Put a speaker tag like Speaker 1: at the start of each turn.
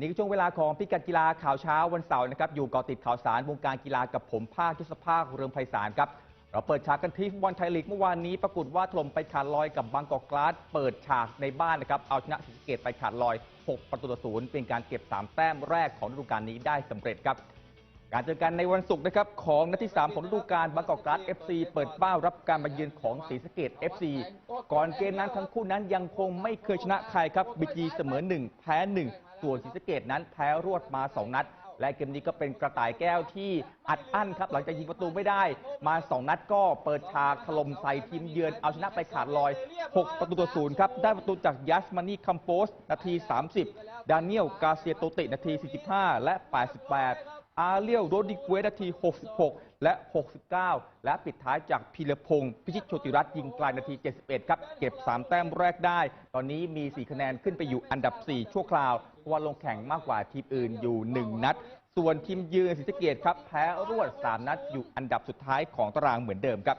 Speaker 1: นี่คือช่วงเวลาของพิกัดกีฬาข่าวเช้าวันเสาร์นะครับอยู่เกาะติดข่าวสารวงการกีฬากับผมภาคทศภาคเรืองไพศาลครับเราเปิดฉากกันที่ฟุตบอลไทยลีกเมื่อวานนี้ปรากฏว่าถล่มไปขาดลอยกับบางกอกกลาสเปิดฉากในบ้านนะครับเอาชนะศรีสะเกดไปขาดลอย 6 ประตูต่อศูนย์เป็นการเก็บ 3 แต้มแรกของฤดูกาลนี้ได้สำเร็จครับการเจอกันในวันศุกร์นะครับของนัดที่ 3 ของฤดูกาลบางกอกกราส FC เปิดบ้านรับการมาเยือนของศรีสะเกด FC ก่อนเกมนั้นทั้งคู่นั้นยังคงไม่เคยชนะใครครับบีจีเสมอ 1 แพ้ 1 ส่วนศรีสะเกดนั้นแพ้รวดมา2นัด และเกมนี้ก็เป็นกระต่ายแก้วที่อัดอั้นครับ หลังจากยิงประตูไม่ได้ มา2นัดก็เปิดฉากถล่มใส่ทีมเยือนเอาชนะไปขาดลอย 6 ประตูต่อศูนย์ครับ ได้ประตูจากยัสมานีคัมโปสนาที 30 ดานิเอลกาเซียโตตินาที 45 และ 88อาเลียวโรดิเกวสนาที 66 และ 69 และปิดท้ายจากพีรพงศ์พิชิตโชติรัตน์ยิงไกลนาที 71 ครับ เก็บ 3 แต้มแรกได้ ตอนนี้มี 4 คะแนนขึ้นไปอยู่อันดับ 4 ชั่วคราว ว่าลงแข่งมากกว่าทีมอื่นอยู่ 1 นัด ส่วนทีมยืนศรีสะเกดครับแพ้รวด 3 นัดอยู่อันดับสุดท้ายของตารางเหมือนเดิมครับ